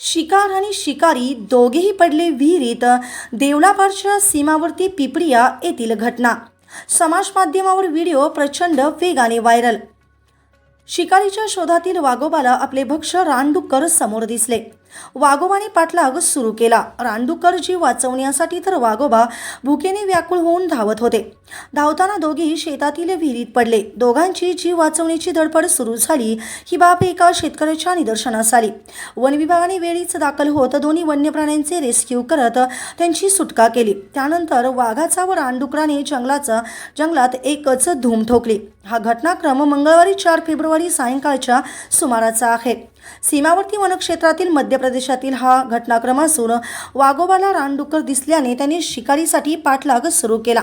शिकार आणि शिकारी दोघेही पडले विहिरीत. देवलापारच्या सीमावर्ती पिपरिया येथील घटना. समाज माध्यमावर व्हिडिओ प्रचंड वेगाने व्हायरल. शिकारीच्या शोधातील वाघोबाला आपले भक्ष रानडुक्कर समोर दिसले. वाघोबाने पाठलाग सुरू केला. रानडुक्कर जीव वाचवण्यासाठी तर वाघोबा भुकेने व्याकुळ होऊन धावत होते. धावताना दोघी शेतातील विहिरीत पडले. दोघांची जीव वाचवण्याची धडपड सुरू झाली ही बाब एका शेतकऱ्याच्या निदर्शनास आली. वन विभागाने वेळीच दाखल होत दोन्ही वन्य प्राण्यांचे रेस्क्यू करत त्यांची सुटका केली. त्यानंतर वाघाचा व रानडुकराने जंगलाचा जंगलात एकच धूम ठोकली. हा घटनाक्रम मंगळवारी चार फेब्रुवारी सायंकाळच्या सुमाराचा आहे. सीमावर्ती वनक्षेत्रातील मध्य प्रदेशातील हा घटनाक्रम असून वाघोबाला रानडुक्कर दिसल्याने त्यांनी शिकारीसाठी पाठलाग सुरू केला.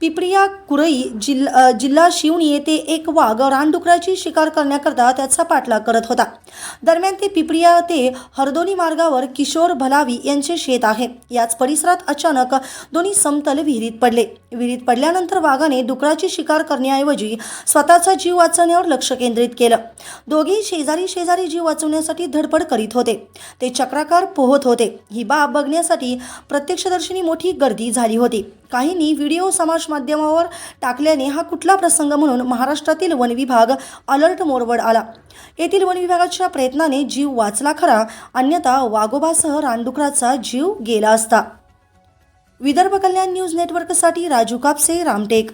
पिपरिया कुरई जिल जिल्हा शिवणी येथे एक वाघ रानडुकराची शिकार करण्याकरता त्याचा पाठलाग करत होता. दरम्यान ते पिपरिया ते हरदोनी मार्गावर किशोर भलावी यांचे शेत आहे. याच परिसरात अचानक दोन्ही समतल विहिरीत पडले. विहिरीत पडल्यानंतर वाघाने डुकराची शिकार करण्याऐवजी स्वतःचा जीव वाचवण्यावर लक्ष केंद्रित केलं. दोघेही शेजारी शेजारी जीव वाचवण्यासाठी धडपड करीत होते. ते चक्राकार पोहत होते. ही बाब बघण्यासाठी प्रत्यक्षदर्शनी मोठी गर्दी झाली होती. काहींनी व्हिडिओ समाज माध्यमावर टाकल्याने हा कुठला प्रसंग म्हणून महाराष्ट्रातील वन विभाग अलर्ट मोडवर आला. येथील वन विभागाच्या प्रयत्नाने जीव वाचला खरा अन्यथा वाघोबासह रानडुकराचा जीव गेला असता. विदर्भ कल्याण न्यूज नेटवर्कसाठी राजू कापसे रामटेक.